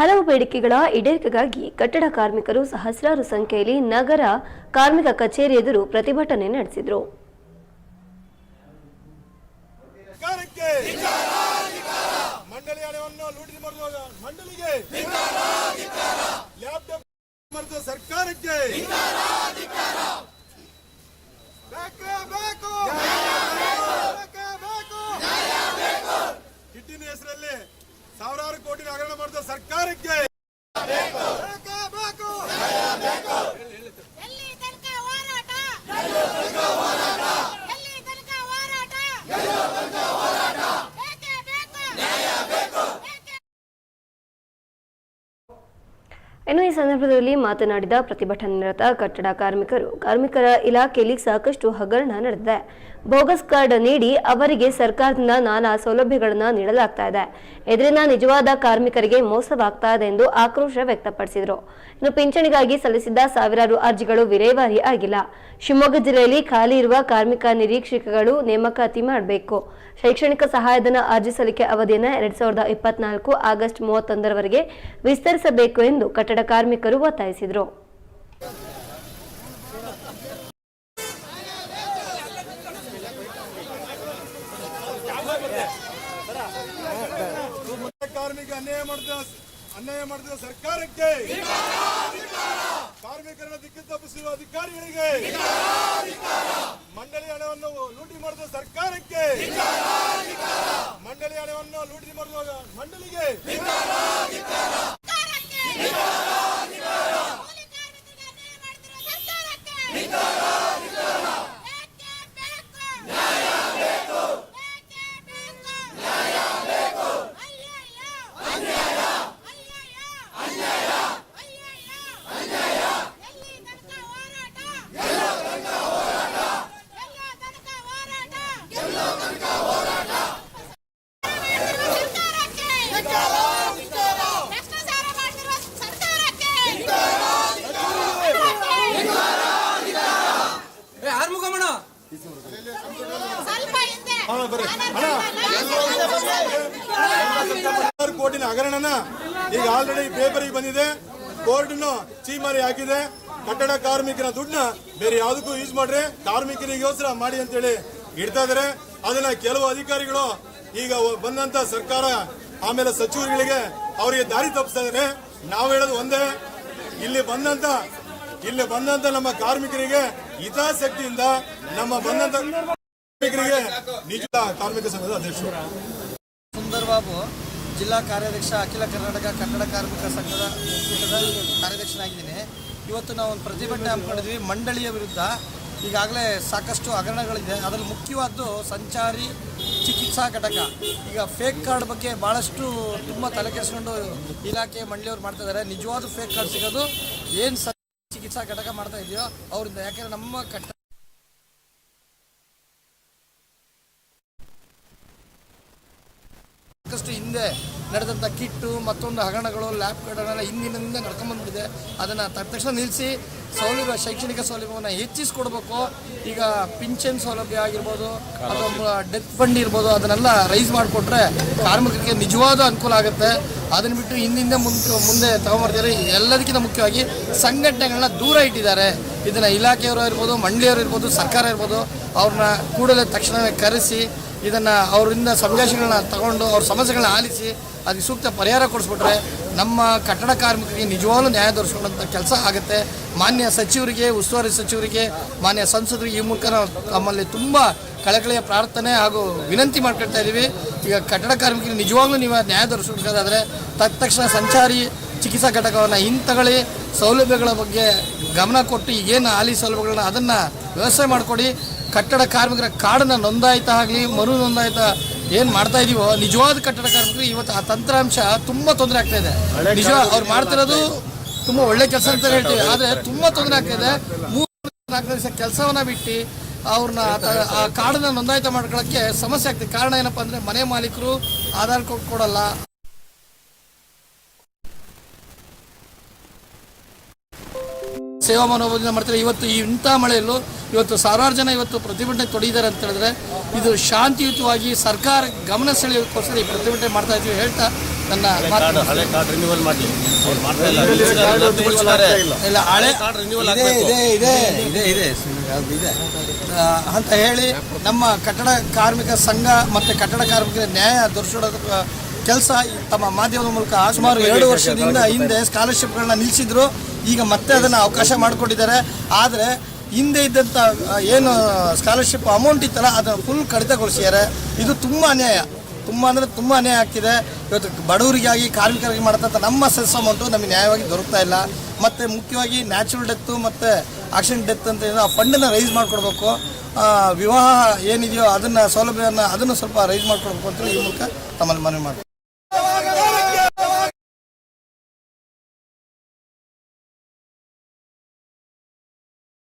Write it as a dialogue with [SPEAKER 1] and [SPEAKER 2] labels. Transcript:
[SPEAKER 1] ಹಲವು ಬೇಡಿಕೆಗಳ ಈಡೇರಿಕೆಗಾಗಿ ಕಟ್ಟಡ ಕಾರ್ಮಿಕರು ಸಹಸ್ರಾರು ಸಂಖ್ಯೆಯಲ್ಲಿ ನಗರ ಕಾರ್ಮಿಕ ಕಚೇರಿ ಎದುರು ಪ್ರತಿಭಟನೆ ನಡೆಸಿದರು.
[SPEAKER 2] ಸರ್ಕಾರಕ್ಕೆ ಮಂಡಳಿ ಹಣವನ್ನು ಲೂಟಿ ಮಾಡುವ ಮಂಡಳಿಗೆ ಲ್ಯಾಪ್ಟಾಪ್ ಮರೆತ ಸರ್ಕಾರಕ್ಕೆ ಬೇಕೇ ಬೇಕು ಬೇಕೇ ಬೇಕು ಕಿಟ್ಟಿನ ಹೆಸರಲ್ಲಿ ಸಾವಿರಾರು ಕೋಟಿ ಹಗರಣ ಮಾಡಿದ ಸರ್ಕಾರಕ್ಕೆ ಬೇಕು
[SPEAKER 3] ಎಲ್ಲಿ ತನಕ ಹೋರಾಟ ಎಲ್ಲಿ ತನಕ ಹೋರಾಟ ಬೇಕೇ ಬೇಕು ಬೇಕೇ
[SPEAKER 1] ಇನ್ನು ಈ ಸಂದರ್ಭದಲ್ಲಿ ಮಾತನಾಡಿದ ಪ್ರತಿಭಟನೆ ನಿರತ ಕಟ್ಟಡ ಕಾರ್ಮಿಕರು, ಕಾರ್ಮಿಕರ ಇಲಾಖೆಯಲ್ಲಿ ಸಾಕಷ್ಟು ಹಗರಣ ನಡೆದಿದೆ. ಬೋಗಸ್ ಕಾರ್ಡ್ ನೀಡಿ ಅವರಿಗೆ ಸರ್ಕಾರದಿಂದ ನಾನಾ ಸೌಲಭ್ಯಗಳನ್ನು ನೀಡಲಾಗ್ತಾ ಇದೆ. ಇದರಿಂದ ನಿಜವಾದ ಕಾರ್ಮಿಕರಿಗೆ ಮೋಸವಾಗ್ತಾ ಇದೆ ಎಂದು ಆಕ್ರೋಶ ವ್ಯಕ್ತಪಡಿಸಿದರು. ಇನ್ನು ಪಿಂಚಣಿಗಾಗಿ ಸಲ್ಲಿಸಿದ್ದ ಸಾವಿರಾರು ಅರ್ಜಿಗಳು ವಿಲೇವಾರಿ ಆಗಿಲ್ಲ. ಶಿವಮೊಗ್ಗ ಜಿಲ್ಲೆಯಲ್ಲಿ ಖಾಲಿ ಇರುವ ಕಾರ್ಮಿಕ ನಿರೀಕ್ಷಕಗಳು ನೇಮಕಾತಿ ಮಾಡಬೇಕು. ಶೈಕ್ಷಣಿಕ ಸಹಾಯಧನ ಅರ್ಜಿ ಸಲ್ಲಿಕೆ ಅವಧಿಯನ್ನು ಎರಡ್ ಸಾವಿರದ ಇಪ್ಪತ್ನಾಲ್ಕು ಆಗಸ್ಟ್ ಮೂವತ್ತೊಂದರವರೆಗೆ ವಿಸ್ತರಿಸಬೇಕು ಎಂದು ಕಟ್ಟಡ ಕಾರ್ಮಿಕರು ಒತ್ತಾಯಿಸಿದರು.
[SPEAKER 2] ಕಾರ್ಮಿಕ ಅನ್ಯಾಯ ಮಾಡಿದ ಅನ್ಯಾಯ ಮಾಡಿದ ಸರ್ಕಾರಕ್ಕೆ ಕಾರ್ಮಿಕರನ್ನ ದಿಕ್ಕು ತಪ್ಪಿಸಿರುವ ಅಧಿಕಾರಿಗಳಿಗೆ ಮಂಡಳಿ ಹಣವನ್ನು ಲೂಟಿ ಮಾಡಿದ ಸರ್ಕಾರಕ್ಕೆ ಮಂಡಳಿ ಹಣವನ್ನು ಲೂಟಿ ಮಾಡುವ ಮಂಡಳಿಗೆ
[SPEAKER 3] ಕೂಲಿ ಕಾರ್ಮಿಕರಿಗೆ ಅನ್ಯಾಯ ಮಾಡ್ತಿರೋ ಸರ್ಕಾರಕ್ಕೆ ಬೇಕೇ ಬೇಕು ಬೇಕೇ ಬೇಕು ಅಯ್ಯಯ್ಯೋ ಅಯ್ಯಯ್ಯೋ ಎಲ್ಲಿ ತನಕ ಹೋರಾಟ ಎಲ್ಲೋ ತನಕ ಹೋರಾಟ ಸರ್ಕಾರಕ್ಕೆ ಭ್ರಷ್ಟಾಚಾರ ಮಾಡ್ತಿರುವ ಸರ್ಕಾರಕ್ಕೆ
[SPEAKER 4] ಆರ್ಮುಗಮಣ
[SPEAKER 3] ಸ್ವಲ್ಪ ಹಿಂದೆ
[SPEAKER 2] ಹಣ ಬರ್ರಿ ಹಣ ಸಾವಿರ ಕೋಟಿನ ಹಗರಣನ ಈಗ ಆಲ್ರೆಡಿ ಪೇಪರಿಗೆ ಬಂದಿದೆ. ಕೋರ್ಟ್ನು ಚೀಮಾರಿ ಹಾಕಿದೆ. ಕಟ್ಟಡ ಕಾರ್ಮಿಕರ ದುಡ್ಡನ್ನ ಬೇರೆ ಯಾವುದಕ್ಕೂ ಯೂಸ್ ಮಾಡ್ರಿ. ಕಾರ್ಮಿಕರಿಗೋಸ್ಕರ ಮಾಡಿ ಅಂತೇಳಿ ಇಡ್ತಾ ಇದಾರೆ. ಅದನ್ನ ಕೆಲವು ಅಧಿಕಾರಿಗಳು ಈಗ ಬಂದಂತ ಸರ್ಕಾರ ಆಮೇಲೆ ಸಚಿವರುಗಳಿಗೆ ಅವರಿಗೆ ದಾರಿ ತಪ್ಪಿಸ್ತಾ ಇದಾರೆ. ನಾವು ಹೇಳೋದು ಒಂದೇ ಇಲ್ಲಿ ಬಂದಂತ ಇಲ್ಲಿ ಬಂದಂತ ನಮ್ಮ ಕಾರ್ಮಿಕರಿಗೆ ಹಿತಾಸಕ್ತಿಯಿಂದ ನಮ್ಮ ಬಂದಂತ ಕಾರ್ಮಿಕರಿಗೆ ನಿಜ ಕಾರ್ಮಿಕ ಸಂಘದ ಅಧ್ಯಕ್ಷರು.
[SPEAKER 4] ಸುಂದರ್ ಬಾಬು, ಜಿಲ್ಲಾ ಕಾರ್ಯಾಧ್ಯಕ್ಷ ಅಖಿಲ ಕರ್ನಾಟಕ ಕನ್ನಡ ಕಾರ್ಮಿಕ ಸಂಘದ ಒಕ್ಕೂಟದ ಕಾರ್ಯಾಧ್ಯಕ್ಷನಾಗಿದ್ದೀನಿ. ಇವತ್ತು ನಾವು ಒಂದು ಪ್ರತಿಭಟನೆ ಹಮ್ಮಿಕೊಂಡಿದ್ವಿ ಮಂಡಳಿಯ ವಿರುದ್ಧ. ಈಗಾಗಲೇ ಸಾಕಷ್ಟು ಹಗರಣಗಳಿದೆ. ಅದರಲ್ಲಿ ಮುಖ್ಯವಾದ್ದು ಸಂಚಾರಿ ಚಿಕಿತ್ಸಾ ಘಟಕ. ಈಗ ಫೇಕ್ ಕಾರ್ಡ್ ಬಗ್ಗೆ ಭಾಳಷ್ಟು ತುಂಬ ತಲೆ ಕೆಡಿಸ್ಕೊಂಡು ಇಲಾಖೆ ಮಂಡಳಿಯವರು ಮಾಡ್ತಾ ಇದ್ದಾರೆ. ನಿಜವಾದ ಫೇಕ್ ಕಾರ್ಡ್ ಸಿಗೋದು ಏನು ಚಿಕಿತ್ಸಾ ಘಟಕ ಮಾಡ್ತಾ ಇದೆಯೋ ಅವರಿಂದ. ಯಾಕೆಂದರೆ ನಮ್ಮ ಕಟ್ಟ ಸಾಕಷ್ಟು ಹಿಂದೆ ನಡೆದಂಥ ಕಿಟ್ಟು ಮತ್ತೊಂದು ಹಗರಣಗಳು ಲ್ಯಾಬ್ ಕಾರ್ಡ್ಗಳೆಲ್ಲ ಹಿಂದಿನಿಂದ ನಡ್ಕೊಂಬಂದ್ಬಿಟ್ಟಿದೆ ಅದನ್ನು ತಕ್ಷಣ ನಿಲ್ಲಿಸಿ ಸೌಲಭ್ಯ ಶೈಕ್ಷಣಿಕ ಸೌಲಭ್ಯವನ್ನು ಹೆಚ್ಚಿಸ್ಕೊಡ್ಬೇಕು. ಈಗ ಪಿಂಚನ್ ಸೌಲಭ್ಯ ಆಗಿರ್ಬೋದು ಅಥವಾ ಡೆತ್ ಫಂಡ್ ಇರ್ಬೋದು ಅದನ್ನೆಲ್ಲ ರೈಸ್ ಮಾಡಿಕೊಟ್ರೆ ಕಾರ್ಮಿಕರಿಗೆ ನಿಜವಾದ ಅನುಕೂಲ ಆಗುತ್ತೆ. ಅದನ್ನು ಬಿಟ್ಟು ಹಿಂದಿಂದ ಮುಂದೆ ಮುಂದೆ ತಗೊಂಬರ್ತಾರೆ ಎಲ್ಲದಕ್ಕಿಂತ ಮುಖ್ಯವಾಗಿ ಸಂಘಟನೆಗಳನ್ನ ದೂರ ಇಟ್ಟಿದ್ದಾರೆ. ಇದನ್ನು ಇಲಾಖೆಯವರು ಇರ್ಬೋದು ಮಂಡಳಿಯವರು ಇರ್ಬೋದು ಸರ್ಕಾರ ಇರ್ಬೋದು ಅವ್ರನ್ನ ಕೂಡಲೇ ತಕ್ಷಣವೇ ಕರೆಸಿ ಇದನ್ನು ಅವರಿಂದ ಸಂದೇಶಗಳನ್ನ ತಗೊಂಡು ಅವ್ರ ಸಮಸ್ಯೆಗಳನ್ನ ಆಲಿಸಿ ಅದಕ್ಕೆ ಸೂಕ್ತ ಪರಿಹಾರ ಕೊಡಿಸ್ಬಿಟ್ರೆ ನಮ್ಮ ಕಟ್ಟಡ ಕಾರ್ಮಿಕರಿಗೆ ನಿಜವಾಗ್ಲೂ ನ್ಯಾಯ ದೊರಕಿಸುವಂಥ ಕೆಲಸ ಆಗುತ್ತೆ. ಮಾನ್ಯ ಸಚಿವರಿಗೆ, ಉಸ್ತುವಾರಿ ಸಚಿವರಿಗೆ, ಮಾನ್ಯ ಸಂಸದರಿಗೆ ಈ ಮೂಲಕ ನಮ್ಮಲ್ಲಿ ತುಂಬ ಕಳಕಳಿಯ ಪ್ರಾರ್ಥನೆ ಹಾಗೂ ವಿನಂತಿ ಮಾಡ್ಕೊಳ್ತಾ ಇದ್ದೀವಿ. ಈಗ ಕಟ್ಟಡ ಕಾರ್ಮಿಕರಿಗೆ ನಿಜವಾಗ್ಲೂ ನೀವು ನ್ಯಾಯ ದೊರಕಿಸಬೇಕಾದ್ರೆ ತಕ್ಷಣ ಸಂಚಾರಿ ಚಿಕಿತ್ಸಾ ಘಟಕವನ್ನು ಹಿಂತಗಳಿ ಸೌಲಭ್ಯಗಳ ಬಗ್ಗೆ ಗಮನ ಕೊಟ್ಟು ಈಗೇನು ಹಾಲಿ ಸೌಲಭ್ಯಗಳನ್ನ ಅದನ್ನು ವ್ಯವಸ್ಥೆ ಮಾಡಿಕೊಡಿ. ಕಟ್ಟಡ ಕಾರ್ಮಿಕರ ಕಾಡನ್ನ ನೋಂದಾಯಿತ ಆಗಲಿ ಮರು ನೋಂದಾಯಿತ ಏನು ಮಾಡ್ತಾ ಇದೀವೋ ನಿಜವಾದ ಕಟ್ಟಡ ಕಾರ್ಮಿಕರು ಇವತ್ತು ಆ ತಂತ್ರಾಂಶ ತುಂಬ ತೊಂದರೆ ಆಗ್ತಾ ಇದೆ. ನಿಜ ಅವ್ರು ಮಾಡ್ತಿರೋದು ತುಂಬ ಒಳ್ಳೆ ಕೆಲಸ ಅಂತ ಹೇಳ್ತೀವಿ ಆದರೆ ತುಂಬ ತೊಂದರೆ ಆಗ್ತಾ ಇದೆ. ಮೂರು ನಾಲ್ಕು ದಿವಸ ಕೆಲಸವನ್ನ ಬಿಟ್ಟು ಅವ್ರನ್ನ ಆ- ಆ ಕಾರ್ಡನ್ನ ನೋಂದಾಯಿತ ಮಾಡ್ಕೊಳ್ಳೋಕ್ಕೆ ಸಮಸ್ಯೆ ಆಗ್ತದೆ ಕಾರಣ ಏನಪ್ಪ ಅಂದರೆ ಮನೆ ಮಾಲೀಕರು ಆಧಾರ್ ಕಾರ್ಡ್ ಕೊಡಲ್ಲ. ಸೇವಾ ಮನೋಭಾವದಿಂದ ಮಾಡ್ತಾರೆ ಇವತ್ತು ಈ ಇಂಥ ಮಳೆಯಲ್ಲೂ ಇವತ್ತು ಸಾವಿರಾರು ಜನ ಇವತ್ತು ಪ್ರತಿಭಟನೆ ತೊಡಗಿದ್ದಾರೆ ಅಂತ ಹೇಳಿದ್ರೆ ಇದು ಶಾಂತಿಯುತವಾಗಿ ಸರ್ಕಾರ ಗಮನ ಸೆಳೆಯೋಕ್ಕೋಸ್ಕರ ಈ ಪ್ರತಿಭಟನೆ ಮಾಡ್ತಾ ಇದ್ವಿ ಹೇಳ್ತಾ ನನ್ನ
[SPEAKER 5] ಹಳೆ ಕಾರ್ಡ್ ರಿನ್ಯೂವಲ್ ಮಾಡಲಿ. ಅವ್ರು ಮಾಡ್ತಾ ಇಲ್ಲ.
[SPEAKER 4] ಇಲ್ಲ. ಹಳೆ
[SPEAKER 5] ಕಾರ್ಡ್ ರಿನ್ಯೂವಲ್
[SPEAKER 4] ಇದೆ
[SPEAKER 5] ಆಗಬೇಕು.
[SPEAKER 4] ಇದೆ ಇದೆ ಇದೆ ಇದೆ ಅದು ಇದೆ. ಆ, ಅಂತ ಹೇಳಿ ನಮ್ಮ ಕಟ್ಟಡ ಕಾರ್ಮಿಕ ಸಂಘ ಮತ್ತು ಕಟ್ಟಡ ಕಾರ್ಮಿಕರ ನ್ಯಾಯ ದೊರಕಿಸೋದ ಕೆಲಸ ತಮ್ಮ ಮಾಧ್ಯಮದ ಮೂಲಕ ಸುಮಾರು ಎರಡು ವರ್ಷದಿಂದ ಹಿಂದೆ ಸ್ಕಾಲರ್ಶಿಪ್ಗಳನ್ನ ನಿಲ್ಲಿಸಿದ್ರು ಈಗ ಮತ್ತೆ ಅದನ್ನು ಅವಕಾಶ ಮಾಡಿಕೊಟ್ಟಿದ್ದಾರೆ ಆದರೆ ಹಿಂದೆ ಇದ್ದಂಥ ಏನು ಸ್ಕಾಲರ್ಶಿಪ್ ಅಮೌಂಟ್ ಇತ್ತಲ್ಲ, ಅದನ್ನು ಫುಲ್ ಕಡಿತಗೊಳಿಸಿದ್ದಾರೆ. ಇದು ತುಂಬ ಅನ್ಯಾಯ. ತುಂಬ ಅಂದರೆ ತುಂಬ ಅನ್ಯಾಯ ಆಗ್ತಿದೆ. ಇವತ್ತು ಬಡವರಿಗಾಗಿ, ಕಾರ್ಮಿಕರಿಗೆ ಮಾಡ್ತಂಥ ನಮ್ಮ ಸೆಸ್ ಅಮೌಂಟು ನಮಗೆ ನ್ಯಾಯವಾಗಿ ದೊರಕ್ತಾ ಇಲ್ಲ. ಮತ್ತು ಮುಖ್ಯವಾಗಿ ನ್ಯಾಚುರಲ್ ಡೆತ್ತು ಮತ್ತು ಆಕ್ಸಿಡೆಂಟ್ ಡೆತ್ ಅಂತ ಏನೋ ಆ ಫಂಡನ್ನು ರೈಸ್ ಮಾಡಿಕೊಡ್ಬೇಕು. ವಿವಾಹ ಏನಿದೆಯೋ ಅದನ್ನು, ಸೌಲಭ್ಯವನ್ನು ಅದನ್ನು ಸ್ವಲ್ಪ ರೈಸ್ ಮಾಡಿಕೊಡ್ಬೇಕು ಅಂತೇಳಿ ಈ ಮೂಲಕ ತಮ್ಮಲ್ಲಿ ಮನವಿ ಮಾಡ್ತೀನಿ.